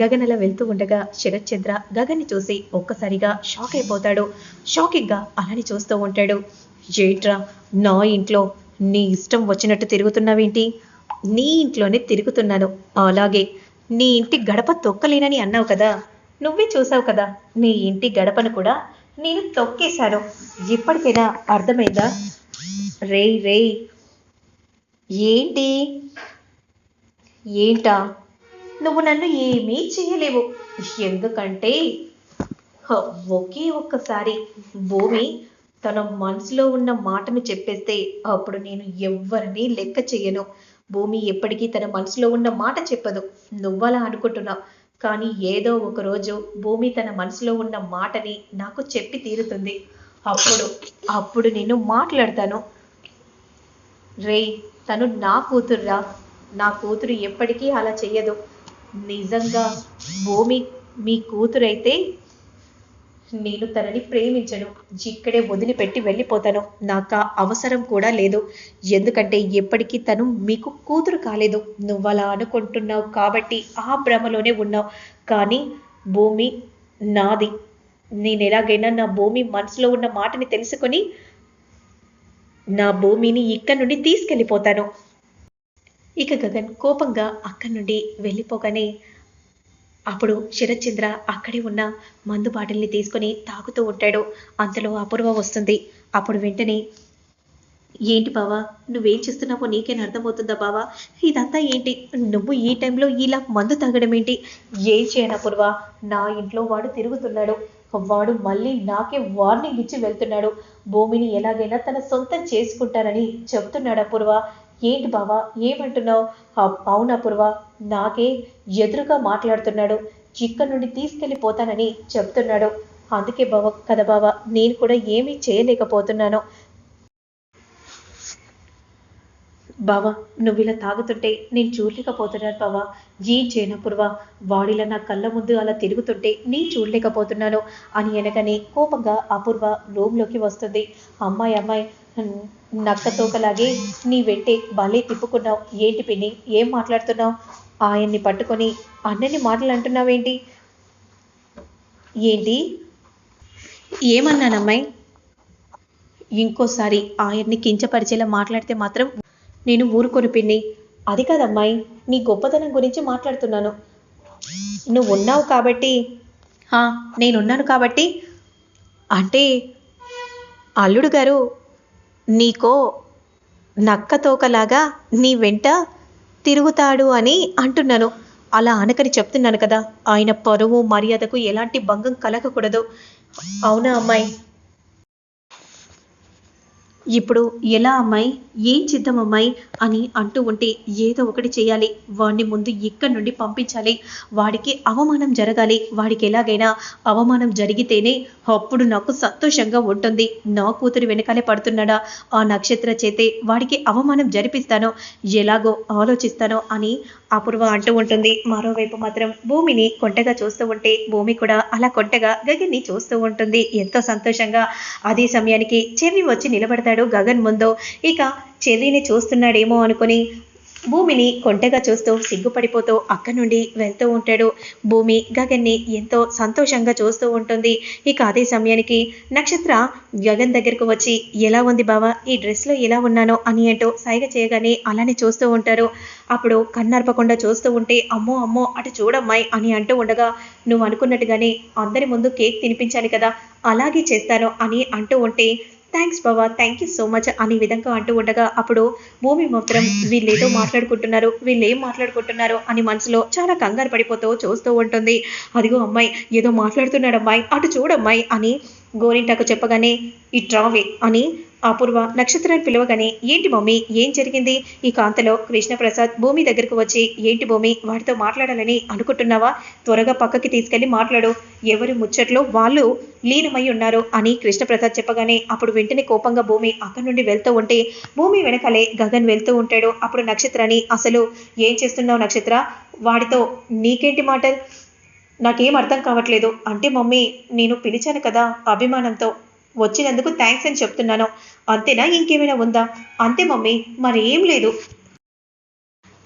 గగన్ వెళ్తూ ఉండగా శరత్చంద్ర గగన్ని చూసి ఒక్కసారిగా షాక్ అయిపోతాడు. షాకింగ్గా అలానే చూస్తూ ఉంటాడు. జేట్రా నా ఇంట్లో నీ ఇష్టం వచ్చినట్టు తిరుగుతున్నావేంటి? నీ ఇంట్లోనే తిరుగుతున్నాను. అలాగే నీ ఇంటి గడప తొక్కలేనని అన్నావు కదా. నువ్వే చూసావు కదా నీ ఇంటి గడపను కూడా నేను తొక్కేశాను. ఇప్పటికైనా అర్థమైందా? రేయ్ రేయ్ ఏంటి? ఏంటా? నువ్వు నన్ను ఏమీ చేయలేవు. ఎందుకంటే ఒకే ఒక్కసారి భూమి తన మనసులో ఉన్న మాటను చెప్పేస్తే అప్పుడు నేను ఎవ్వరిని లెక్క చేయను. భూమి ఎప్పటికీ తన మనసులో ఉన్న మాట చెప్పదు. నువ్వలా అనుకుంటున్నావు. కానీ ఏదో ఒక రోజు భూమి తన మనసులో ఉన్న మాటని నాకు చెప్పి తీరుతుంది. అప్పుడు అప్పుడు నేను మాట్లాడతాను. రేయ్ తను నా కూతుర్రా. నా కూతురు ఎప్పటికీ అలా చెయ్యదు. నిజంగా భూమి మీ కూతురైతే నేను తనని ప్రేమించను. ఇక్కడే వదిలిపెట్టి వెళ్ళిపోతాను. నాకు ఆ అవసరం కూడా లేదు. ఎందుకంటే ఎప్పటికీ తను మీకు కూతురు కాలేదు. నువ్వు అలా అనుకుంటున్నావు కాబట్టి ఆ భ్రమలోనే ఉన్నావు. కానీ భూమి నాది. నేను ఎలాగైనా నా భూమి మనసులో ఉన్న మాటని తెలుసుకొని నా భూమిని ఇక్కడి నుండి తీసుకెళ్ళిపోతాను. ఇక గగన్ కోపంగా అక్కడి నుండి వెళ్ళిపోగానే అప్పుడు శరత్చంద్ర అక్కడే ఉన్న మందు బాటిల్ని తీసుకొని తాగుతూ ఉంటాడు. అంతలో అపూర్వ వస్తుంది. అప్పుడు వెంటనే ఏంటి బావా నువ్వేం చేస్తున్నావో నీకేం అర్థమవుతుందా బావా? ఇదంతా ఏంటి? నువ్వు ఈ టైంలో ఇలా మందు తాగడం ఏంటి? ఏం చేయను అపూర్వ? నా ఇంట్లో వాడు తిరుగుతున్నాడు. వాడు మళ్ళీ నాకే వార్నింగ్ ఇచ్చి వెళ్తున్నాడు. భూమిని ఎలాగైనా తన సొంతం చేసుకుంటానని చెప్తున్నాడు అపూర్వ. ఏంటి బావా? ఏమంటున్నావు? అవునా అపూర్వ నాకే ఎదురుగా మాట్లాడుతున్నాడు. ఇక్కడి నుండి తీసుకెళ్ళిపోతానని చెప్తున్నాడు. అందుకే బావ కదా బావ నేను కూడా ఏమీ చేయలేకపోతున్నాను. బావా నువ్వు ఇలా తాగుతుంటే నేను చూడలేకపోతున్నాను బావా. ఏం చేయనప్పుడువా వాడిలా నా కళ్ళ ముందు అలా తిరుగుతుంటే నేను చూడలేకపోతున్నాను అని అనగానే కోపంగా అపూర్వ రూమ్లోకి వస్తుంది. అమ్మాయి అమ్మాయి నక్క తోకలాగే నీ వెంటే భలే తిప్పుకున్నావు. ఏంటి పిన్ని ఏం మాట్లాడుతున్నావు? ఆయన్ని పట్టుకొని అన్నని మాటలు అంటున్నావేంటి? ఏంటి? ఏమన్నానమ్మాయి? ఇంకోసారి ఆయన్ని కించపరిచేలా మాట్లాడితే మాత్రం నేను ఊరుకొని పిన్ని. అది కాదమ్మాయి నీ గొప్పతనం గురించి మాట్లాడుతున్నాను. నువ్వు ఉన్నావు కాబట్టి "హా, నేనున్నాను కాబట్టి అంటే అల్లుడు గారు నీకో నక్క తోకలాగా నీ వెంట తిరుగుతాడు అని అంటున్నాను. అలా అనకని చెప్తున్నాను కదా. ఆయన పరువు మర్యాదకు ఎలాంటి భంగం కలగకూడదు. అవునా అమ్మాయి? ఇప్పుడు ఎలా అమ్మాయి? ఏం చిత్తం అమ్మాయి? అని అంటూ ఉంటే ఏదో ఒకటి చేయాలి. వాడిని ముందు ఇక్కడి నుండి పంపించాలి. వాడికి అవమానం జరగాలి. వాడికి ఎలాగైనా అవమానం జరిగితేనే అప్పుడు నాకు సంతోషంగా ఉంటుంది. నా కూతురు వెనకాలే పడుతున్నాడా? ఆ నక్షత్ర చేతే వాడికి అవమానం జరిపిస్తానో? ఎలాగో ఆలోచిస్తానో అని అపూర్వ అంటూ ఉంటుంది. మరోవైపు మాత్రం భూమిని కొంటగా చూస్తూ ఉంటే భూమి కూడా అలా కొంటగా గగన్ని చూస్తూ ఉంటుంది. ఎంతో సంతోషంగా అదే సమయానికి చెవి వచ్చి నిలబడతాడు గగన్ ముందు. ఇక చెర్రీని చూస్తున్నాడేమో అనుకుని భూమిని కొంటగా చూస్తూ సిగ్గుపడిపోతూ అక్కడి నుండి వెళ్తూ ఉంటాడు. భూమి గగన్ని ఎంతో సంతోషంగా చూస్తూ ఉంటుంది. ఇక అదే సమయానికి నక్షత్ర గగన్ దగ్గరకు వచ్చి ఎలా ఉంది బావా? ఈ డ్రెస్లో ఎలా ఉన్నానో? అని అంటూ సైగ చేయగానే అలానే చూస్తూ ఉంటారు. అప్పుడు కన్నర్పకుండా చూస్తూ ఉంటే అమ్మో అమ్మో అటు చూడమ్మాయి అని అంటూ ఉండగా నువ్వు అనుకున్నట్టుగానే అందరి ముందు కేక్ తినిపించాలి కదా అలాగే చేస్తాను అని అంటూ ఉంటే థ్యాంక్స్ బాబా థ్యాంక్ యూ సో మచ్ అనే విధంగా అంటూ ఉండగా అప్పుడు భూమి మాత్రం వీళ్ళేదో మాట్లాడుకుంటున్నారు వీళ్ళు ఏం మాట్లాడుకుంటున్నారు అని మనసులో చాలా కంగారు పడిపోతూ చూస్తూ ఉంటుంది. అదిగో అమ్మాయి ఏదో మాట్లాడుతున్నాడు అమ్మాయి అటు చూడమ్మాయి అని గోరింటాకు చెప్పగానే ఈ డ్రావే అని అపూర్వ నక్షత్రాన్ని పిలవగానే ఏంటి మమ్మీ ఏం జరిగింది? ఈ కాంతలో కృష్ణప్రసాద్ భూమి దగ్గరకు వచ్చి ఏంటి భూమి వాడితో మాట్లాడాలని అనుకుంటున్నావా? త్వరగా పక్కకి తీసుకెళ్ళి మాట్లాడు. ఎవరి ముచ్చట్లో వాళ్ళు లీనమై ఉన్నారు అని కృష్ణప్రసాద్ చెప్పగానే అప్పుడు వెంటనే కోపంగా భూమి అక్కడి నుండి వెళ్తూ ఉంటే భూమి వెనకాలే గగన్ వెళ్తూ ఉంటాడు. అప్పుడు నక్షత్రాన్ని అసలు ఏం చేస్తున్నావు నక్షత్ర? వాడితో నీకేంటి మాటలు? నాకేం అర్థం కావట్లేదు. అంటే మమ్మీ నేను పిలిచాను కదా అభిమానంతో. వచ్చినందుకు థ్యాంక్స్ అని చెప్తున్నాను. అంతేనా? ఇంకేమైనా ఉందా? అంతే మమ్మీ మరి ఏం లేదు.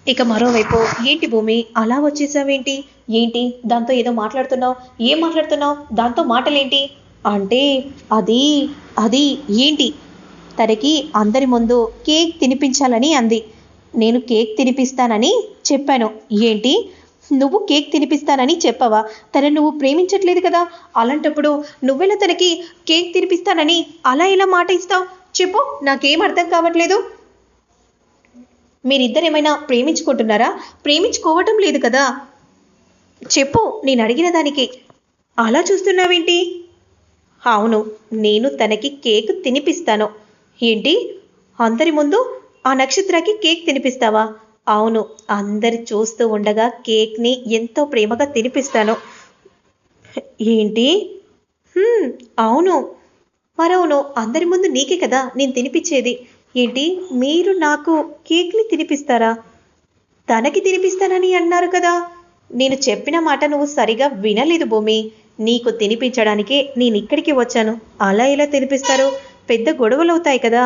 ఇక మరోవైపు ఏంటి భూమి? అలా వచ్చేసావేంటి? ఏంటి? దాంతో ఏదో మాట్లాడుతున్నావు? ఏం మాట్లాడుతున్నావు? దాంతో మాటలేంటి? అంటే అది అది ఏంటి? తనకి అందరి ముందు కేక్ తినిపించాలని అంది. నేను కేక్ తినిపిస్తానని చెప్పాను. ఏంటి? నువ్వు కేక్ తినిపిస్తానని చెప్పవా? తన నువ్వు ప్రేమించట్లేదు కదా? అలాంటప్పుడు నువ్వెలా తనకి కేక్ తినిపిస్తానని అలా ఎలా మాట ఇస్తావు? చెప్పు నాకేం అర్థం కావట్లేదు. మీరిద్దరు ఏమైనా ప్రేమించుకుంటున్నారా? ప్రేమించుకోవటం లేదు కదా? చెప్పు నేను అడిగిన దానికి. అలా చూస్తున్నావేంటి? అవును నేను తనకి కేక్ తినిపిస్తాను. ఏంటి? అందరి ముందు ఆ నక్షత్రాకి కేక్ తినిపిస్తావా? అవును అందరి చూస్తూ ఉండగా కేక్ని ఎంతో ప్రేమగా తినిపిస్తాను. ఏంటి? అవును. మరవును అందరి ముందు నీకే కదా నేను తినిపించేది ఏంటి మీరు నాకు కేక్ని తినిపిస్తారా? తనకి తినిపిస్తానని అన్నారు కదా. నేను చెప్పిన మాట నువ్వు సరిగా వినలేదు భూమి. నీకు తినిపించడానికే నేను ఇక్కడికి వచ్చాను. అలా ఎలా తినిపిస్తారు? పెద్ద గొడవలు అవుతాయి కదా.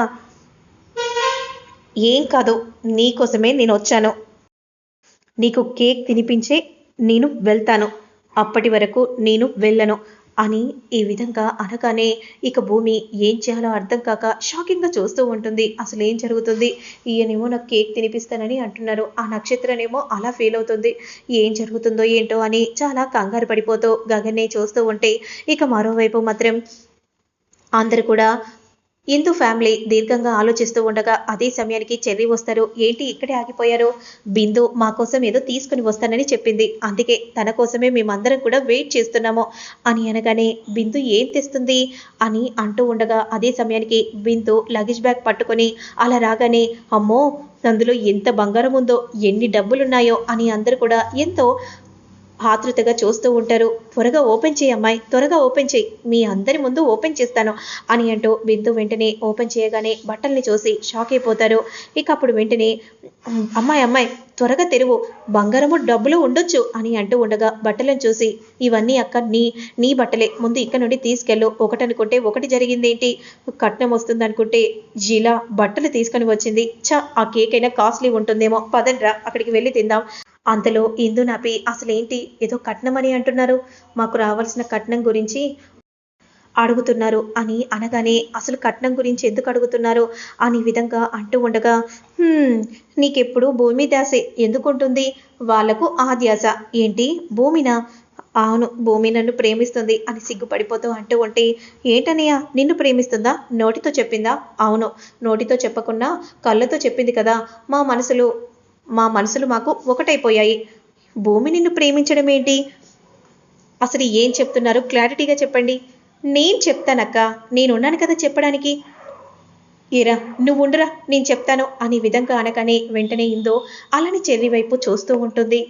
ఏం కాదు నీకోసమే నేను వచ్చాను నీకు కేక్ తినిపించే నేను వెళ్తాను. అప్పటి వరకు నేను వెళ్ళను అని ఈ విధంగా అనగానే ఇక భూమి ఏం చేయాలో అర్థం కాక షాకింగ్గా చూస్తూ ఉంటుంది. అసలు ఏం జరుగుతుంది? ఈయనేమో నాకు కేక్ తినిపిస్తానని అంటున్నారు. ఆ నక్షత్రనేమో అలా ఫీల్ అవుతుంది. ఏం జరుగుతుందో ఏంటో అని చాలా కంగారు పడిపోతూ గగన్నే చూస్తూ ఉంటే ఇక మరోవైపు మాత్రం అందరు కూడా ఇందు ఫ్యామిలీ దీర్ఘంగా ఆలోచిస్తూ ఉండగా అదే సమయానికి చెర్రీ వస్తారు. ఏంటి ఇక్కడే ఆగిపోయారు? బిందు మా కోసం ఏదో తీసుకుని వస్తానని చెప్పింది. అందుకే తన కోసమే మేమందరం కూడా వెయిట్ చేస్తున్నాము అని అనగానే బిందు ఏం తెస్తుంది? అని అంటూ ఉండగా అదే సమయానికి బిందు లగేజ్ బ్యాగ్ పట్టుకొని అలా రాగానే అమ్మో అందులో ఎంత బంగారం ఉందో ఎన్ని డబ్బులున్నాయో అని అందరూ కూడా ఎంతో ఆతృతగా చూస్తూ ఉంటారు. త్వరగా ఓపెన్ చేయి అమ్మాయి త్వరగా ఓపెన్ చేయి మీ అందరి ముందు ఓపెన్ చేస్తాను అని అంటూ బిందు వెంటనే ఓపెన్ చేయగానే బట్టల్ని చూసి షాక్ అయిపోతారు. ఇక అప్పుడు వెంటనే అమ్మాయి అమ్మాయి త్వరగా తెరువు బంగారము డబ్బులు ఉండొచ్చు అని అంటూ ఉండగా బట్టలను చూసి ఇవన్నీ అక్క నీ నీ బట్టలే ముందు ఇక్కడ నుండి తీసుకెళ్ళు ఒకటి అనుకుంటే ఒకటి జరిగిందేంటి? కట్నం వస్తుంది అనుకుంటే జిలా బట్టలు తీసుకొని వచ్చింది. చ ఆ కేక్ అయినా కాస్ట్లీ ఉంటుందేమో పదండ్రా అక్కడికి వెళ్ళి తిందాం. అంతలో ఇందు నాపి అసలేంటి ఏదో కట్నం అని అంటున్నారు. మాకు రావాల్సిన కట్నం గురించి అడుగుతున్నారు అని అనగానే అసలు కట్నం గురించి ఎందుకు అడుగుతున్నారు? అని విధంగా అంటూ ఉండగా నీకెప్పుడు భూమి ధ్యాసే ఎందుకుంటుంది వాళ్ళకు ఆ ధ్యాస. ఏంటి? భూమినా? అవును భూమి నన్ను ప్రేమిస్తుంది అని సిగ్గుపడిపోతూ అంటూ ఉంటే ఏంటనయ్య నిన్ను ప్రేమిస్తుందా? నోటితో చెప్పిందా? అవును నోటితో చెప్పకుండా కళ్ళతో చెప్పింది కదా. మా మనసులు మా మనసులు మాకు ఒకటైపోయాయి. భూమి నిన్ను ప్రేమించడం ఏంటి అసలు ఏం చెప్తున్నారు? క్లారిటీగా చెప్పండి. నేను చెప్తానక్క. నేనున్నాను కదా చెప్పడానికి. ఏరా నువ్వు ఉండరా నేను చెప్తాను అనే విధంగా అనగానే వెంటనే ఇందో అలాని చెర్రి వైపు చూస్తూ ఉంటుంది.